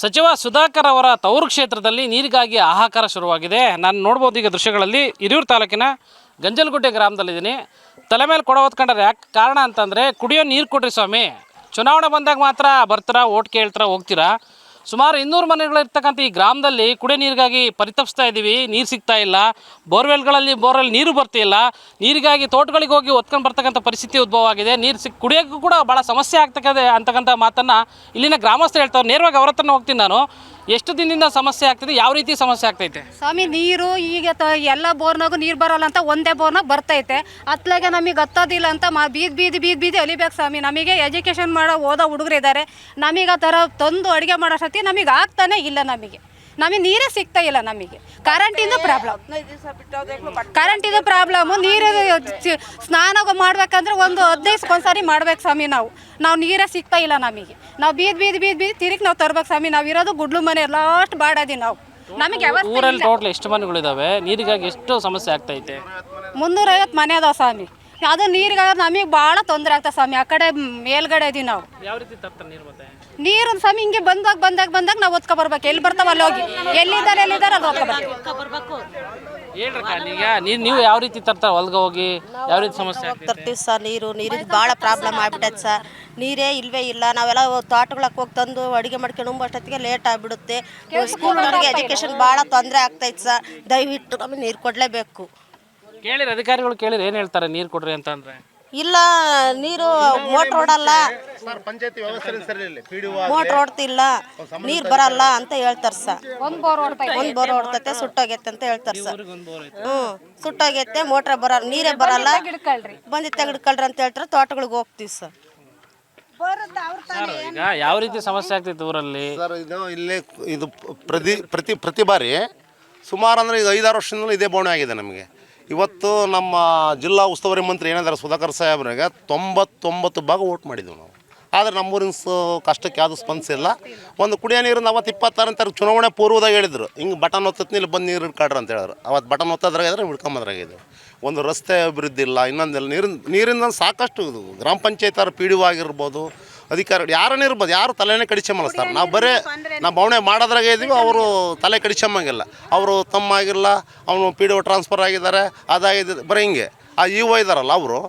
ಸಚಿವ ಸುಧಾಕರ್ ಅವರ ತವರು ಕ್ಷೇತ್ರದಲ್ಲಿ ನೀರಿಗಾಗಿ ಹಾಹಾಕಾರ ಶುರುವಾಗಿದೆ. ನಾನು ನೋಡ್ಬೋದು ಈಗ ದೃಶ್ಯಗಳಲ್ಲಿ ಹಿರಿಯೂರು ತಾಲೂಕಿನ ಗಂಜಲಗುಡ್ಡೆ ಗ್ರಾಮದಲ್ಲಿದ್ದೀನಿ. ತಲೆ ಮೇಲೆ ಕೊಡ ಹೊತ್ಕೊಂಡ್ರೆ ಯಾಕೆ ಕಾರಣ ಅಂತಂದರೆ ಕುಡಿಯೋ ನೀರು ಕೊಡ್ರಿ ಸ್ವಾಮಿ. ಚುನಾವಣೆ ಬಂದಾಗ ಮಾತ್ರ ಬರ್ತೀರಾ, ಓಟ್ ಕೇಳ್ತೀರಾ, ಹೋಗ್ತೀರಾ? ಸುಮಾರು ಇನ್ನೂರು ಮನೆಗಳಿರ್ತಕ್ಕಂಥ ಈ ಗ್ರಾಮದಲ್ಲಿ ಕುಡಿಯೋ ನೀರಿಗಾಗಿ ಪರಿತಪಿಸ್ತಾ ಇದ್ದೀವಿ. ನೀರು ಸಿಗ್ತಾ ಇಲ್ಲ. ಬೋರ್ವೆಲ್ಗಳಲ್ಲಿ ಬೋರ್ವೆಲ್ ನೀರು ಬರ್ತಿಲ್ಲ ನೀರಿಗಾಗಿ ತೋಟಗಳಿಗೆ ಹೋಗಿ ಹೊತ್ಕೊಂಡು ಬರ್ತಕ್ಕಂಥ ಪರಿಸ್ಥಿತಿ ಉದ್ಭವ ಆಗಿದೆ. ನೀರು ಸಿಕ್ ಕುಡಿಯೋಕ್ಕೂ ಕೂಡ ಭಾಳ ಸಮಸ್ಯೆ ಆಗ್ತಕ್ಕಂಥ ಅಂತಕ್ಕಂಥ ಮಾತನ್ನು ಇಲ್ಲಿನ ಗ್ರಾಮಸ್ಥರು ಹೇಳ್ತಾರೆ. ನೇರವಾಗಿ ಅವ್ರ ಹತ್ರನೇ ಹೋಗ್ತೀನಿ ನಾನು. ಎಷ್ಟು ದಿನದಿಂದ ಸಮಸ್ಯೆ ಆಗ್ತಿದೆ? ಯಾವ ರೀತಿ ಸಮಸ್ಯೆ ಆಗ್ತೈತೆ? ಸ್ವಾಮಿ, ನೀರು ಈಗ ಎಲ್ಲ ಬೋರ್ನಾಗೂ ನೀರು ಬರಲ್ಲ ಅಂತ ಒಂದೇ ಬೋರ್ನಾಗ ಬರ್ತೈತೆ. ಅತ್ಲಾಗೆ ನಮಗೆ ಹತ್ತೋದಿಲ್ಲ ಅಂತ ಮಾ, ಬೀದ್, ಬೀದಿ ಬೀದ್, ಬೀದಿ ಅಲಿಬೇಕು ಸ್ವಾಮಿ. ನಮಗೆ ಎಜುಕೇಷನ್ ಮಾಡೋ ಓದೋ ಹುಡುಗರು ಇದ್ದಾರೆ ನಮಗೆ ಆ ಥರ ತಂದು ಅಡುಗೆ ಮಾಡೋ ಶಕ್ತಿ ನಮಗೆ ಆಗ್ತಾನೆ ಇಲ್ಲ ನಮಗೆ. ನಮಗೆ ನೀರೇ ಸಿಗ್ತಾ ಇಲ್ಲ ನಮಗೆ. ಕರೆಂಟಿನ ಪ್ರಾಬ್ಲಮ್ ಕರೆಂಟಿಂದು ಪ್ರಾಬ್ಲಮ್ ನೀರು ಚಿ- ಸ್ನಾನ ಮಾಡ್ಬೇಕಂದ್ರೆ ಒಂದು ಹದಿನೈದು ಒಂದ್ಸಾರಿ ಮಾಡ್ಬೇಕು ಸ್ವಾಮಿ ನಾವು. ನಾವು ನೀರೇ ಸಿಗ್ತಾ ಇಲ್ಲ ನಮಗೆ. ನಾವು ಬೀದ್ ಬೀದ್ ಬೀದ್ ಬೀದ್ ತಿರುಗಿ ನಾವು ತರ್ಬೇಕು ಸ್ವಾಮಿ. ನಾವು ಇರೋದು ಗುಡ್ಲು ಮನೆ ಲಾಸ್ಟ್ ಬಾಡದಿ ನಾವು. ನಮಗೆ ಊರಲ್ಲಿ ಟೋಟಲ್ ಎಷ್ಟು ಮನೆಗಳಿದಾವೆ? ನೀರಿಗಾಗಿ ಎಷ್ಟು ಸಮಸ್ಯೆ ಆಗ್ತೈತೆ. ಮುನ್ನೂರೈವತ್ತು ಮನೆ ಅದಾವ ಸ್ವಾಮಿ. ಅದು ನೀರಿಗೆ ನಮಗೆ ಭಾಳ ತೊಂದರೆ ಆಗ್ತದೆ ಸ್ವಾಮಿ ಆ ಕಡೆ ಮೇಲ್ಗಡೆ ಇದೀವಿ ನಾವು. ಯಾವ ರೀತಿ ತರ್ತಾರೆ ನೀರು ಮತ್ತೆ? ನೀರು ಸ್ವಾಮಿ ಹಿಂಗೆ ಬಂದಾಗ ಬಂದಾಗ ಬಂದಾಗ ನಾವು ಒತ್ಕೊ ಬರ್ಬೇಕು. ಎಲ್ಲಿ ಬರ್ತಾವ ಅಲ್ಲಿ ಹೋಗಿ. ಎಲ್ಲಿದ್ದಾರೆ ಎಲ್ಲಿದ್ದಾರೆ ಅದು ಒತ್ಕೊ ಬರ್ಬೇಕು. ಹೇಳ್ರಕ್ಕ ಈಗ ನೀವು ನೀವು ಯಾವ ರೀತಿ ತರ್ತಾರೆ ಹೊಲ್ಗೆ ಹೋಗಿ? ಯಾವ ರೀತಿ ಸಮಸ್ಯೆ ಆಗ್ತೈತೆ? ತರ್ತೀವಿ ಸರ್ ನೀರು. ನೀರಿನ ಭಾಳ ಪ್ರಾಬ್ಲಮ್ ಆಗ್ಬಿಟ್ಟೈತೆ ಸರ್. ನೀರೇ ಇಲ್ವೇ ಇಲ್ಲ. ನಾವೆಲ್ಲ ತೋಟಗಳಕ್ಕೆ ಹೋಗಿ ತಂದು ಅಡುಗೆ ಮಾಡ್ಕೊಂಡು ಅಷ್ಟೊತ್ತಿಗೆ ಲೇಟ್ ಆಗಿಬಿಡುತ್ತೆ. ಸ್ಕೂಲ್ನವ್ರಿಗೆ ಎಜುಕೇಷನ್ ಭಾಳ ತೊಂದರೆ ಆಗ್ತೈತೆ ಸರ್. ದಯವಿಟ್ಟು ನಮಗೆ ನೀರು ಕೊಡಲೇಬೇಕು. ಕೇಳಿರಿ ಅಧಿಕಾರಿಗಳು ಕೇಳಿರಿ ಏನು ಹೇಳ್ತಾರೆ ನೀರು ಕೊಡ್ರಿ ಅಂತ ಅಂದ್ರೆ ಇಲ್ಲ ನೀರು ಮೋಟ್ರ್ ಓಡಲ್ಲ. ಸರ್ ಪಂಚಾಯತಿ ವ್ಯವಸ್ಥೆ ಸರಿ ಇಲ್ಲ ಪಿ ಡಿ ಮೋಟ್ರ್ ಓಡ್ತಿಲ್ಲ ನೀರು ಬರಲ್ಲ ಅಂತ ಹೇಳ್ತಾರೆ ಸರ್. ಒಂದು ಬೋರ್ ಹೊಡ್ತೈತೆ ಒಂದು ಬೋರ್ ಓಡ್ತೈತೆ ಸುಟ್ಟೋಗೈತೆ ಅಂತ ಹೇಳ್ತಾರೆ ಸರ್. ಹ್ಞೂ ಸುಟ್ಟೋಗೈತೆ ಮೋಟರ್ ಬರಲ್ಲ ನೀರೇ ಬರಲ್ಲ. ಬಂದಿ ಬಂದು ತೆಗೆದುಕೊಳ್ರಿ ಅಂತ ಹೇಳ್ತಾರೆ ತೋಟಗಳಿಗೆ ಹೋಗ್ತೀವಿ ಸರ್. ಸರ್ ಈಗ ಯಾವ ರೀತಿ ಸಮಸ್ಯೆ ಆಗ್ತಿತ್ತು ಊರಲ್ಲಿ? ಸರ್ ಇದು ಇಲ್ಲೇ ಇದು ಪ್ರತಿ ಪ್ರತಿ ಪ್ರತಿ ಬಾರಿ ಸುಮಾರು ಅಂದರೆ ಈಗ ಐದಾರು ವರ್ಷದಿಂದ ಇದೇ ಬೋಣೆ ಆಗಿದೆ ನಮಗೆ. ಇವತ್ತು ನಮ್ಮ ಜಿಲ್ಲಾ ಉಸ್ತುವಾರಿ ಮಂತ್ರಿ ಏನಂದ್ರೆ ಸುಧಾಕರ್ ಸಾಹೇಬ್ರಿಗೆ ತೊಂಬತ್ತೊಂಬತ್ತು ಭಾಗ ಓಟ್ ಮಾಡಿದ್ವಿ ನಾವು. ಆದರೆ ನಮ್ಮೂರಿನ ಸ ಕಷ್ಟಕ್ಕೆ ಯಾವುದು ಸ್ಪಂದಿಸಿಲ್ಲ ಒಂದು ಕುಡಿಯೋ ನೀರನ್ನು ಅವತ್ತು ಇಪ್ಪತ್ತಾರನೇ ತಾರೀಕು ಚುನಾವಣೆ ಪೂರ್ವದಾಗ ಹೇಳಿದ್ರು. ಹಿಂಗೆ ಬಟನ್ ಒತ್ತತ್ನಿ ಇಲ್ಲಿ ಬಂದು ನೀರು ಹಿಡ್ಕಾಡ್ರಿ ಅಂತ ಹೇಳಿದ್ರು. ಅವತ್ತು ಬಟನ್ ಒತ್ತದ್ರಾಗಿದ್ರೆ ಹಿಡ್ಕೊಂಬದ್ರಾಗಿದ್ದು ಒಂದು ರಸ್ತೆ ಅಭಿವೃದ್ಧಿ ಇಲ್ಲ ಇನ್ನೊಂದಿಲ್ಲ ನೀರಿನ ನೀರಿಂದ ಸಾಕಷ್ಟು ಗ್ರಾಮ ಪಂಚಾಯತ್ ಪಿ ಡಿ ಆಗಿರ್ಬೋದು ಅಧಿಕಾರಿಗಳು ಯಾರನ್ನೇ ಇರ್ಬೋದು ಯಾರು ತಲೆನೇ ಸರ್. ನಾವು ಬರೇ ನಾವು ಬವಣೆ ಮಾಡೋದ್ರಾಗೆ ಇದ್ದೀವಿ ಅವರು ತಲೆ ಕಡಿಚಮ್ಮಂಗಿಲ್ಲ. ಅವರು ತಮ್ಮ ಆಗಿಲ್ಲ ಅವನು ಪಿ ಡಿ ಒ ಟ್ರಾನ್ಸ್ಫರ್ ಆಗಿದ್ದಾರೆ ಅದಾಗಿದೆ ಬರೀ ಹಿಂಗೆ. ಆ ಇ ಒ ಇದ್ದಾರಲ್ಲ ಅವರು.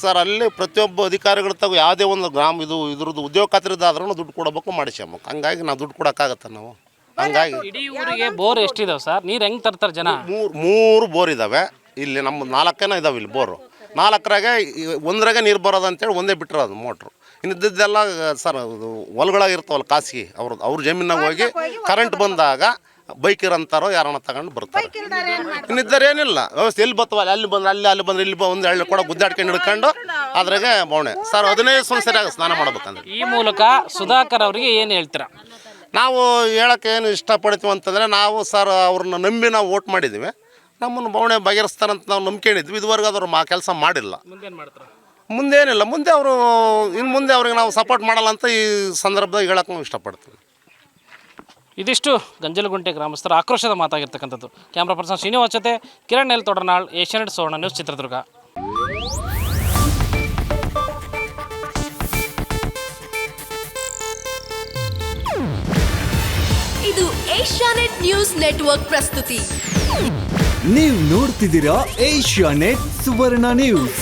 ಸರ್ ಅಲ್ಲಿ ಪ್ರತಿಯೊಬ್ಬ ಅಧಿಕಾರಿಗಳ ತಗೋ ಯಾವುದೇ ಒಂದು ಗ್ರಾಮ ಇದು ಇದ್ರದ್ದು ಉದ್ಯೋಗ ಖಾತ್ರಿದಾದ್ರೂ ದುಡ್ಡು ಕೊಡಬೇಕು ಮಾಡಿಸಮ್ಮ ಹಂಗಾಗಿ ನಾವು ದುಡ್ಡು ಕೊಡೋಕ್ಕಾಗತ್ತೆ ನಾವು. ಹಂಗಾಗಿ ಇಡೀ ಊರಿಗೆ ಬೋರ್ ಎಷ್ಟಿದಾವೆ ಸರ್? ನೀರು ಹೆಂಗೆ ತರ್ತಾರೆ ಜನ? ಮೂರು ಮೂರು ಬೋರ್ ಇದ್ದಾವೆ ಇಲ್ಲಿ ನಮ್ಮ ನಾಲ್ಕೇನ ಇದಾವೆ ಇಲ್ಲಿ ಬೋರು. ನಾಲ್ಕರಾಗೆ ಒಂದ್ರಾಗೆ ನೀರು ಬರೋದು ಅಂತೇಳಿ ಒಂದೇ ಬಿಟ್ಟಿರೋದು ಮೋಟ್ರು. ಇನ್ನಿದ್ದೆಲ್ಲ ಸರ್ ಅದು ಹೊಲಗಳಾಗ ಇರ್ತಾವಲ್ಲ ಖಾಸಗಿ ಅವ್ರ ಅವ್ರ ಜಮೀನಾಗ ಹೋಗಿ ಕರೆಂಟ್ ಬಂದಾಗ ಬೈಕ್ ಇರಂತಾರೋ ಯಾರನ್ನ ತಗೊಂಡು ಬರ್ತಾರೆ. ಇನ್ನಿದ್ದಾರೆ ಏನಿಲ್ಲ. ವ್ಯವಸ್ಥೆ ಎಲ್ಲಿ ಬರ್ತವಲ್ಲ ಅಲ್ಲಿ ಬಂದ್ರೆ ಅಲ್ಲಿ ಅಲ್ಲಿ ಬಂದ್ರೆ ಇಲ್ಲಿ ಬ- ಒಂದು ಹಳ್ಳಿ ಕೂಡ ಗುದ್ದಾಡ್ಕೊಂಡು ಹಿಡ್ಕೊಂಡು ಅದ್ರಾಗೆ ಬವಣೆ ಸರ್ ಹದಿನೈದು ಸಲ ಸರಿಯಾಗಿ ಸ್ನಾನ ಮಾಡ್ಬೇಕಂದ್ರೆ. ಈ ಮೂಲಕ ಸುಧಾಕರ್ ಅವರಿಗೆ ಏನು ಹೇಳ್ತೀರಾ? ನಾವು ಹೇಳಕ್ಕೆ ಏನು ಇಷ್ಟಪಡ್ತೀವಿ ಅಂತಂದರೆ ನಾವು ಸರ್ ಅವ್ರನ್ನ ನಂಬಿ ನಾವು ಓಟ್ ಮಾಡಿದ್ದೀವಿ. ನಮ್ಮನ್ನು ಬವಣೆ ಬಗೆಹರಿಸ್ತಾರಂತ ನಾವು ನಂಬ್ಕೊಂಡಿದ್ವಿ. ಇದುವರೆಗೂ ಅದ್ರ ಮಾ ಕೆಲಸ ಮಾಡಿಲ್ಲ. ಮುಂದೇನು ಮಾಡ್ತಾರೆ? ಮುಂದೇನಿಲ್ಲ. ಮುಂದೆ ಅವರು ಇನ್ನು ಮುಂದೆ ಅವ್ರಿಗೆ ನಾವು ಸಪೋರ್ಟ್ ಮಾಡಲ್ಲ ಅಂತ ಈ ಸಂದರ್ಭದಲ್ಲಿ ಹೇಳೋಕ್ಕೂ ನಾವು ಇಷ್ಟಪಡ್ತೀವಿ ಇದಿಷ್ಟು ಗಂಜಲಗುಂಟೆ ಗ್ರಾಮಸ್ಥರ ಆಕ್ರೋಶದ ಮಾತಾಗಿರ್ತಕ್ಕಂಥದ್ದು. ಕ್ಯಾಮ್ರಾ ಪರ್ಸನ್ ಶ್ರೀನಿವಾಸ್ ಜೊತೆ Kiran L Todanal Asianet Suvarna news Chitradurga. ಇದು ಏಷ್ಯಾನೆಟ್ ನ್ಯೂಸ್ ನೆಟ್ವರ್ಕ್ ಪ್ರಸ್ತುತಿ. ನೀವು ನೋಡ್ತಿದ್ದೀರಾ ಏಷ್ಯಾ ನೆಟ್ ಸುವರ್ಣ ನ್ಯೂಸ್.